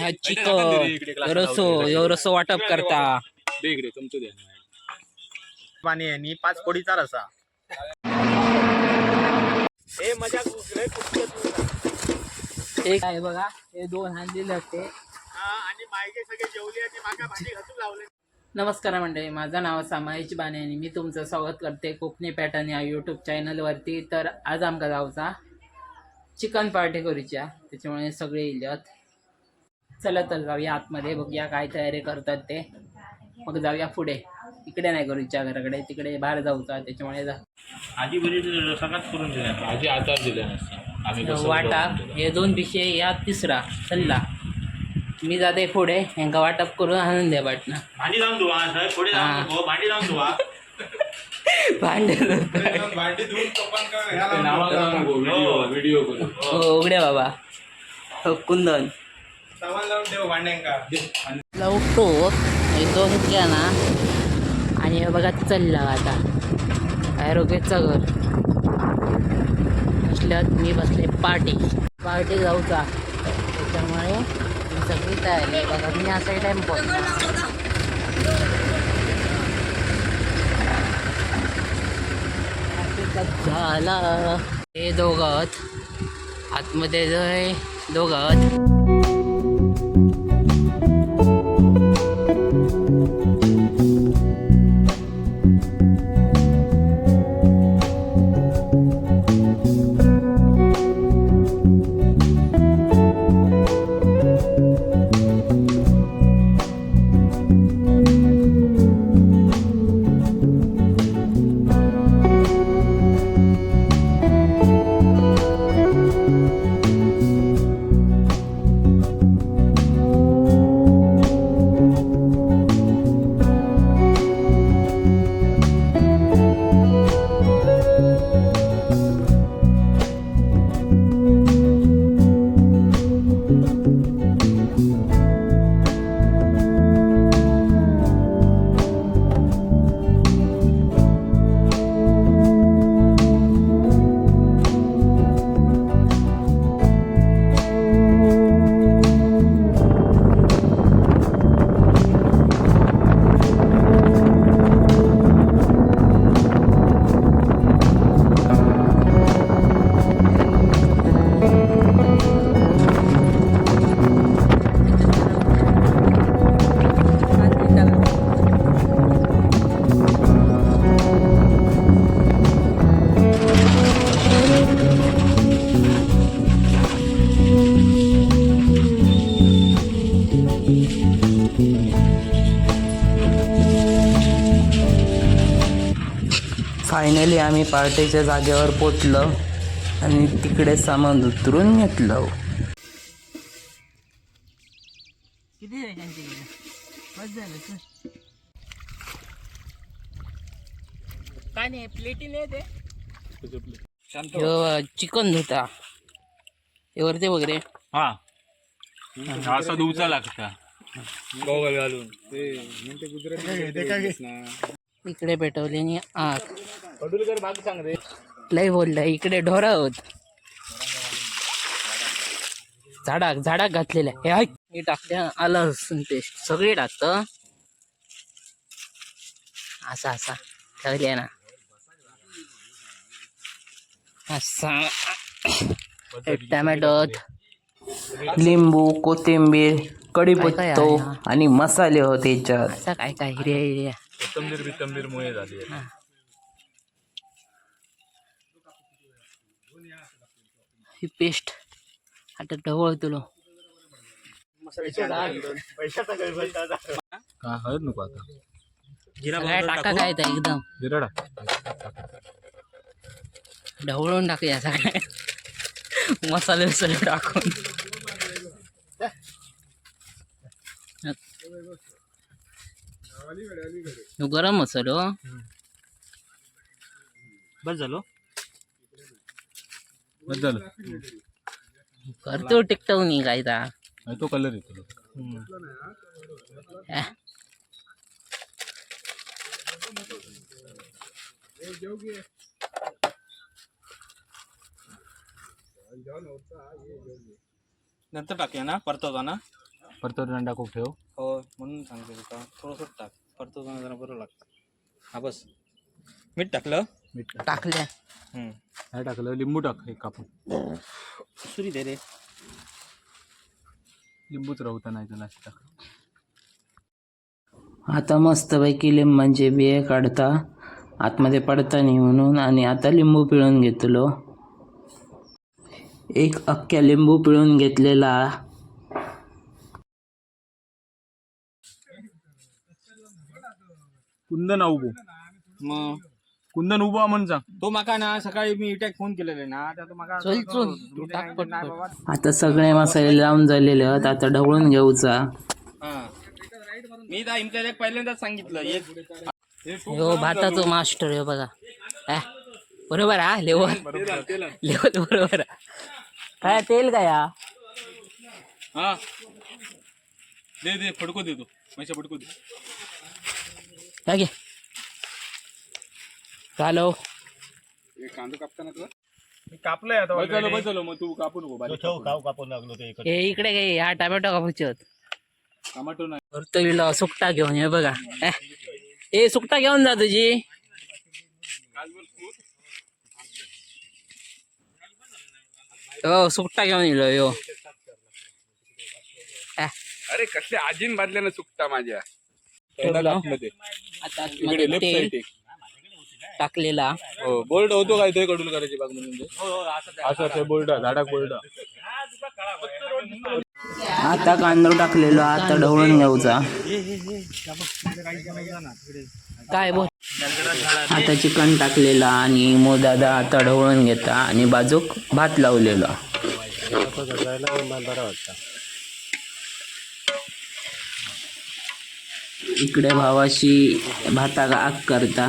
ह्या चिकन. रसो रसो वाटप करता. दे इकडे चमचो दे. पाणी आहे आणि पाच कोडीचा रसा हे मजा एक आहे बघा हे दोन आणलेले होते. आणि मायके सगळे जेवले आणि माका भांडी घासून लावले. नमस्कार मंडळी माझं नाव सामायची बाने आणि मी तुमचं स्वागत करते कोकणी पॅटर्न या यूट्यूब चॅनलवरती तर आज आमका जाऊचा चिकन पार्टी करूच्या त्याच्यामुळे सगळे इल्यात चला तर जाऊया आतमध्ये बघूया काय तयारी करतात ते. मग जाऊया पुढे. इकडे नाही करूच्या घराकडे तिकडे बाहेर जाऊचा त्याच्यामुळे जा. आधी बरी सगळ्यात करून दिल्या. आजी आता दिले नसते. आम्ही बसवलं वाटाप होतो. हे दोन पिशे या तिसरा सल्ला. मी जाते पुढे ह्यांका वाटप करून आणून द्या वाटणं. भांडी जाऊन धुवा सर पुढे हा. भांडी जाऊन धुवा. भांडे करू. हो उघडे बाबा. हो कुंदन. सामान लावून ठेव भांड्यांका. लवतो हे दोन घ्या ना. आणि बघा चालला आता. आरोग्याचं घर असल्यात मी बसले पार्टी. पार्टी जाऊचा त्याच्यामुळे मी सगळी तयारी बघा मी असाही टाइम पोहोचला झाला. हे दोघत आतमध्ये जय आहे फायनली आम्ही पार्टीच्या जागेवर पोचलो आणि तिकडे सामान उतरून घेतलं. किती काय नाही प्लेटी नाही ते. चिकन धुता. हे वरते वगैरे हा. असं धुवचा लागता. गोगल घालून. इकडे पेटवली आणि आग. कडुलकर बाग सांग रे. लय बोललं इकडे ढोर आहोत झाडाक झाडाक घातलेल्या हे ऐक. मी टाकल्या आलं लसूण पेस्ट सगळे टाकत. असा असा. ठेवले ना. असा. हे टमॅटो लिंबू कोथिंबीर कढीपत्तो आणि मसाले होते याच्यात. असा काय काय हिर्या हिर्या कोथंबीर बितंबीर मुळे झाली ही पेस्ट. आता ढवळ तुलो. पैशाचा गैरफायदा झाला. का हळद नको आता? सगळ्या टाका काय त्या एकदम. ढवळून टाकूया सगळ्या. मसाले वसाले टाकून. गरम मसालो बस झालो बस झालं करतो टिकटवून काय ता. आणि तो कलर येतो. नंतर टाकूया ना परतवता ना? परत टाकूक ठेव. हो म्हणून सांगते तुका थोडंसं टाक. परतवताना जरा बरं लागतं. हा बस. मीठ टाकलं? मीठ टाक टाकल्या. हम्म. काय टाकलं लिंबू टाक हे कापून. सुरी दे रे. लिंबूच राहता नाही तर टाक आता मस्तपैकी लिंबांचे बिये काढता आतमध्ये पडता नाही म्हणून आणि आता लिंबू पिळून घेतलो. एक अख्ख्या लिंबू पिळून घेतलेला. कुंदन उभो मग? कुंदन उभा म्हण सांग. तो माका ना सकाळी मी इटॅक फोन केलेले ना आता तो माका चल, चल. तू टाक नाही बाबा. आता सगळे मसाले लावून झालेले आहेत आता ढवळून घेऊचा. हा. मी तर पहिल्यांदाच सांगितलं एक हो भाताचो मास्टर हो बघा. हा, बरोबर हा लेवल? लेवल बरोबर हा. काय तेल काय हा? हा. दे दे फडको दे तू. मैशा फडको दे. काय घे. चालो मी कापलंय आता मग तू कापू नको बारीक हे इकडे घे हा टमॅटो कापूचे टमाटो नाही. सुकटा घेऊन हे बघा. हे. ए सुकटा घेऊन जा तुझी. हो सुकटा घेऊन येलो यो. हे. अरे कसले आजीन बांधल्यानं चुकता माझ्या. ठेवलं. आपलं ते. आता लेफ्ट तेल साईड टाकलेला. हो बोर्ड होतो काय ते कडूल करायची बाग म्हणून ते? असं असं बोर्ड झाडाक बोर्ड आता कांदो टाकलेलो आता ढवळून घ्यायचा काय बोल? आता चिकन टाकलेला आणि मोदादा आता ढवळून घेता आणि बाजूक भात लावलेला. इकडे भावाशी भाताला आग करता.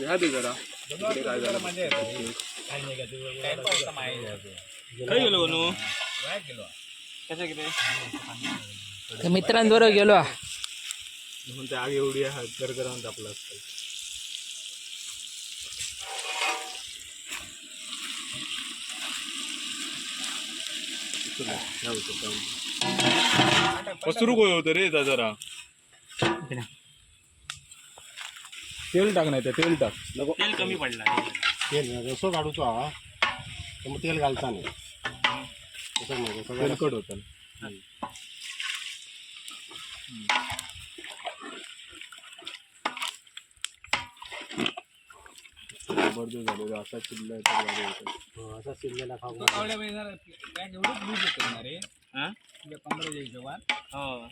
ह्या दे जरा. इकडे काय झालं? गेलो नु कसं किती मित्रांबरोबर गेलो. म्हणून ते आग एवढी आहे गरगरावून तापलं असतं. पसरू कोय होतं रे जरा. तेल टाक नाही तर तेल टाक. नको. तेल कमी पडला. तेल रसो काढूचो हा तर मग तेल घालता नाही. तसं नाही सगळं तेलकट होतं. जबरदस्त झालेलं असा चिल्ला आहे तर भारी होतं. असा शिजलेला खाऊ एवढंच दूध येतो ना रे? हा? पंधरा हो.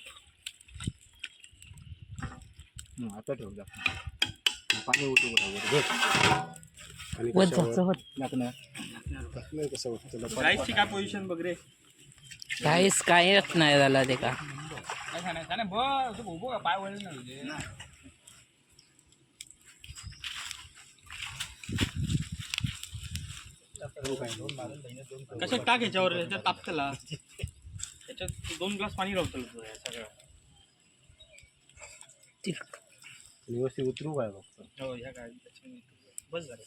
हं, आता ठेव जा पाणी उठू बरोबर राईसची काय पोझिशन बघ रे. काहीच काहीच नाही झाला ते का? बस उभं का पाय वळले ना कशात टाक ह्याच्यावर ह्याच्यात तापतला. त्याच्यात दोन ग्लास पाणी राहतं सगळं. व्यवस्थित उतरू काय फक्त. हो ह्या बस झालं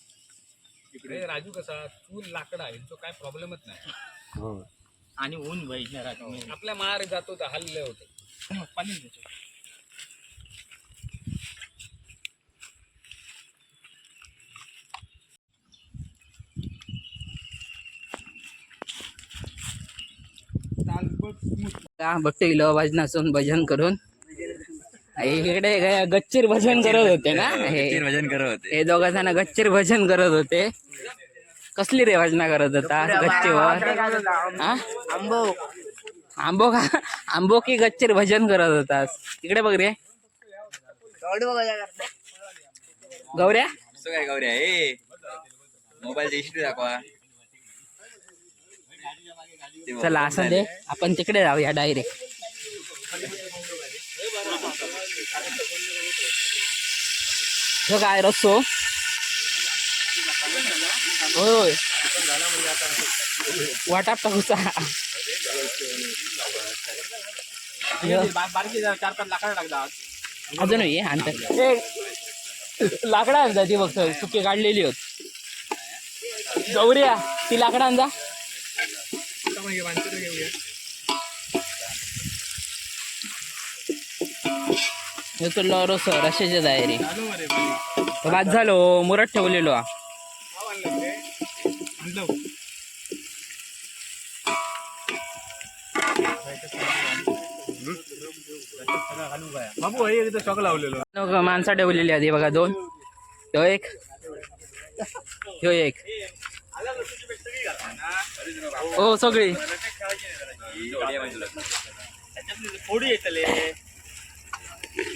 इकडे. राजू कसा? चूल लाकड आहे. तो काय प्रॉब्लेमच नाही. हो. आणि ऊन रात्री आपल्या मार जातो तर हल्ले होते. पाणी बघते गेलो भजनासून भजन करून. इकडे गच्चीर भजन करत होते ना? हे भजन करत होते. हे दोघा जण गच्चीर भजन करत होते. कसली रे भजना करत होता? गच्चीवर हा? आंबो. का? आंबो की गच्चीर भजन करत होतास इकडे बघ रे. गौऱ्या? काय गौऱ्या? ए मोबाईलची हिस्ट्री दाखवा. चला असं दे. आपण तिकडे जाऊया डायरेक्ट हे काय रस्सो हो. होय होय. वाटाप टाकूचा चार पाच लाकडं टाकतात अजून ये आणतात ए, लाकडं आणजा ती फक्त सुकी काढलेली होत. गौऱ्या ती लाकडं आणजा हे तो लॉरस रशाची तयारी बाद झालो मुरत ठेवलेलो. हा. बाबू एकदा शॉक लावलेलो. नको, माणसं ठेवलेली आधी बघा दोन. ह्यो एक. ह्यो एक. हो सगळी.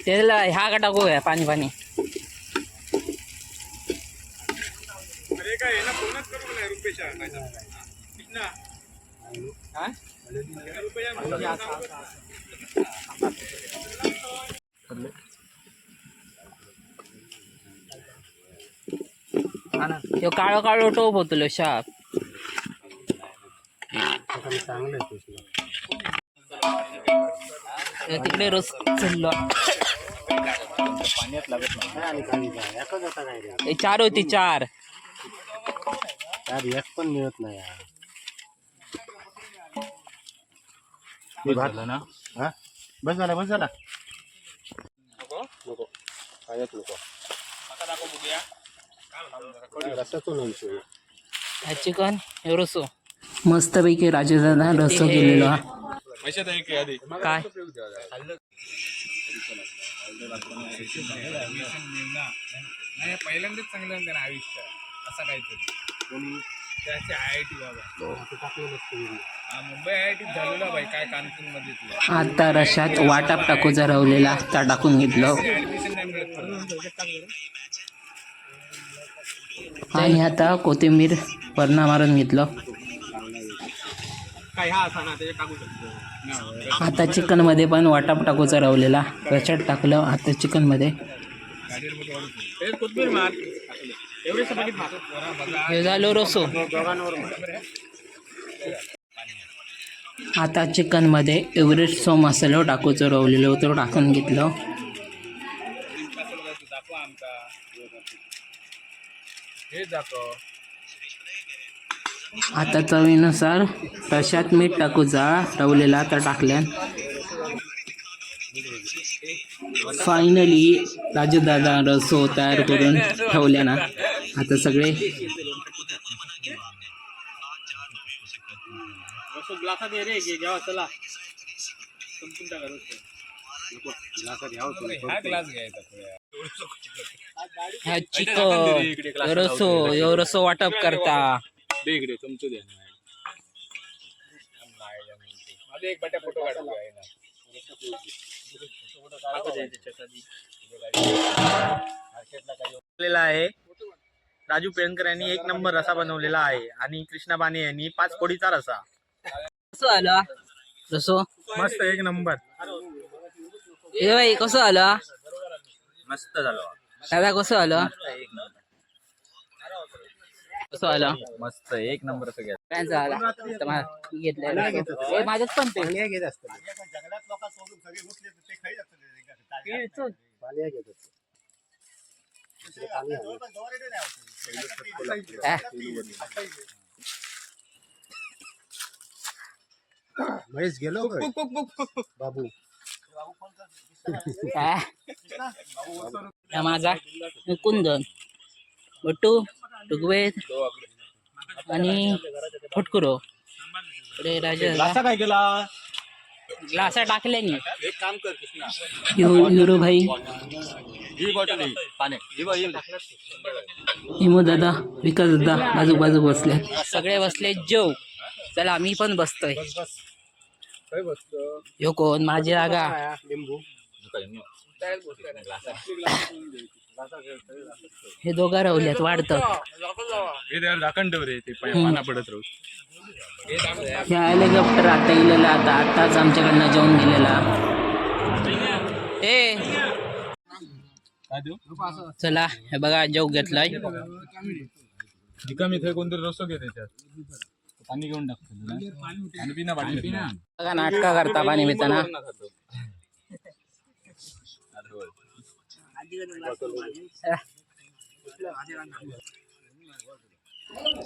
त्याला ह्या का टाकू या पाणी. पाणी ह्यो काळो काळो टोप होतो शाप. तिकडे रोज चाललो आणि खाली जा एकच होता काय रे हे चार होती चार। यार एक पण मिळत नाही यार. मी भात ना? हा? बस झाला बस झाला. नको खायच नको. रसातून आणतो? हा चिकन हे रसो. मस्तपैकी राजेदादा रसो केलेलो हा. पैशात आहे की आधी? काय? नाही पहिल्यांदाच चांगलं आहे ना आयुष्य असं काहीतरी त्याचे आय आय टी बाबा हा मुंबई आय आय टी झालेला भाई काय कानपूरमध्ये तुला आता रशात वाटाप जर रवलेला आता टाकून घेतलं. ऍडमिशन नाही मिळत आणि आता कोथिंबीर वरणा मारून घेतलं. हा असा ना त्याच्यात टाकू शकतो. आता चिकनमध्ये पण वाटाप टाकूचा रवलेला रशात टाकलं आता चिकनमध्ये हे कोथमीर मार. एवढे झालो रसो. आता चिकनमध्ये एव्हरेस्ट सो मसालो टाकूचो रवलेलो तो टाकून घेतलं. हे दाखव. आता चवीनुसार रशात मीठ टाकूचा रवलेला तर टाकल्यान. फायनली राजदादा रसो तयार करून ठेवल्या ना आता सगळे हा ग्लास चिकन. रसो ह्यो रसो वाटप करता. दे इकडे चमचो द्या माझे एक बट्या फोटो काढूया आहे ना. आहे. राजू पेणकर यांनी एक नंबर रसा बनवलेला आहे. आणि कृष्णा बाने यांनी पाच कोडीचा रसा. कसं आलं? रसो? मस्त एक नंबर. ए बाई कसं आलं? मस्त झालं. दादा कसं आलं? कसं आलं? मस्त एक नंबर सगळ्यात काय झाला तर मा- घेतलेलं ए, माझ्यात पण ते. घेत असतात. महेश गेलो बाबू. माझा. कुंदन बट्टू ऋग्वेद आणि फटकुरो. इकडे राजा काय केला? ग्लासा टाकल्यानी एक काम कर कृष्णा. यो युरो भाई ही बॉटल पाणी हिमू दादा विकास दादा बाजू बाजू बसले सगळे बसले जेव. चला मी पण बसतोय. काय बसतो? यो कोण? माझी जागा. लिंबू. हे दोघं राहुल्यात वाढतं. हे त्याला झाकण ठेव रे ते पाना पडत राहू. हेलिकॉप्टर आता गेलेला आता आताच आमच्याकडनं जेवण गेलेला. ए. चला हे बघा जेव घेतलाय. रिकामी थंय कोणतरी रस्तो घे त्याच्यात पाणी घेऊन टाकतो बघा नाटका करता पाणी पिताना.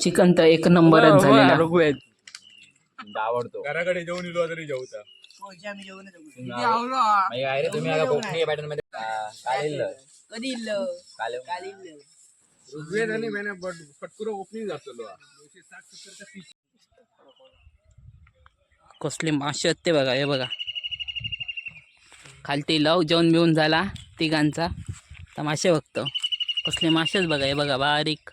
चिकन तर एक नंबरच झालेला. आवडतो. घराकडे जेवण इलो तरी जेवता ऋग्वेद आणि मैंने पटकुरो ओपनिंग जातलो कसले मासे आहेत ते बघा हे बघा. खालती लव जेवण बिवून झाला तिघांचा. तर मासे बघतो. कसले मासेच बघा हे बघा बारीक.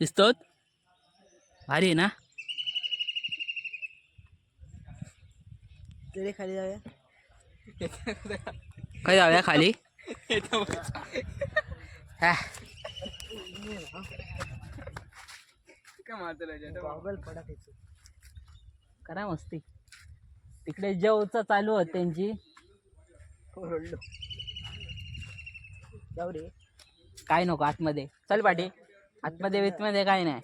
दिसतोत? भारी आहे ना? काय जाऊया. खाली हा. करा मस्ती. तिकडे जेवचं चालू होत त्यांची. काय नको आतमध्ये. चल पाठी आतमध्ये वितमध्ये काय नाही.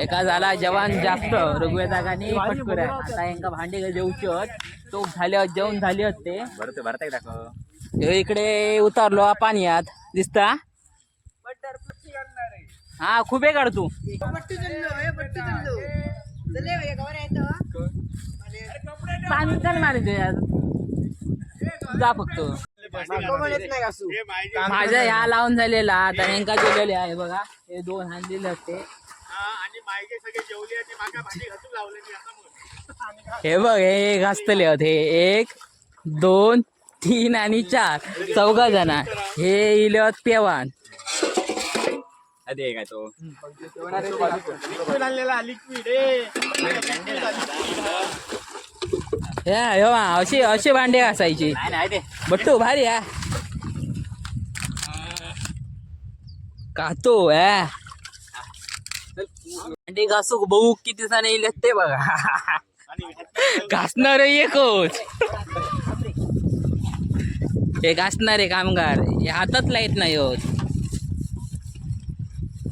एका झाला जवान जास्त. ऋग्वेदागाने पटकुर आहे. आता यांका भांडी जेवची होत तो झाले होत जेवण झाली होत. ते ह्यो इकडे उतारलो पाण्यात दिसता हा खुबे काढ तू. पाणी चल मारे तुझ्यात जा फक्त. माझ्या ह्या लावून झालेला आता यांका गेलेले आहे बघा. हे दोन होते आता मग. हे बघ हे घासतले होते. एक दोन तीन आणि चार. चौघा जण. हे इले होत पेवान लिक्विड आणलेला लिक्विड ए या हे बघ, अशी अशी भांडे घासायची. बट्टू भारी हा. कातो भांडे घासू बघू किती जण इले ते बघा. घासणार एकच. हे घासणारे कामगार हे हातात लाईत नाही होत यो यो एक गॉगल लावून भांडी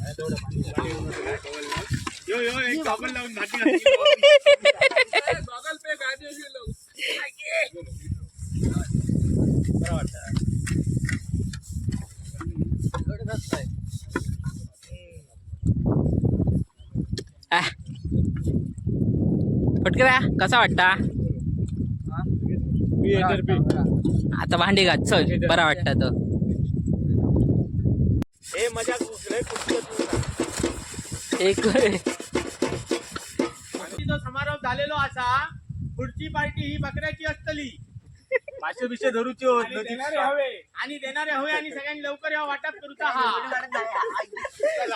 घासून गॉगल पे गाडी गेलो आह. पटकरा कसा वाटता? आता भांडी घात चल बरा वाटतं तर एक जो समारोह झालेलो असा. पुढची पार्टी ही बकऱ्याची असतली. मासे बिशे धरूची होत देणारे हवे. आणि देणारे हवे आणि सगळ्यांनी लवकर या वाटप करूचा हा.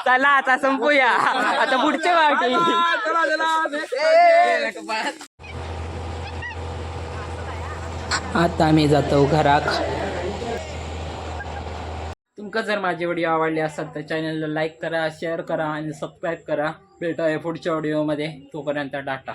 चला आता संपूया. आता पुढचे पार्टी. आता आम्ही जातो घराक तुमका जर माझे व्हिडिओ आवडले असाल तर चॅनलला लाईक करा शेअर करा आणि सबस्क्राईब करा. भेटूया पुढच्या व्हिडिओमध्ये तोपर्यंत डाटा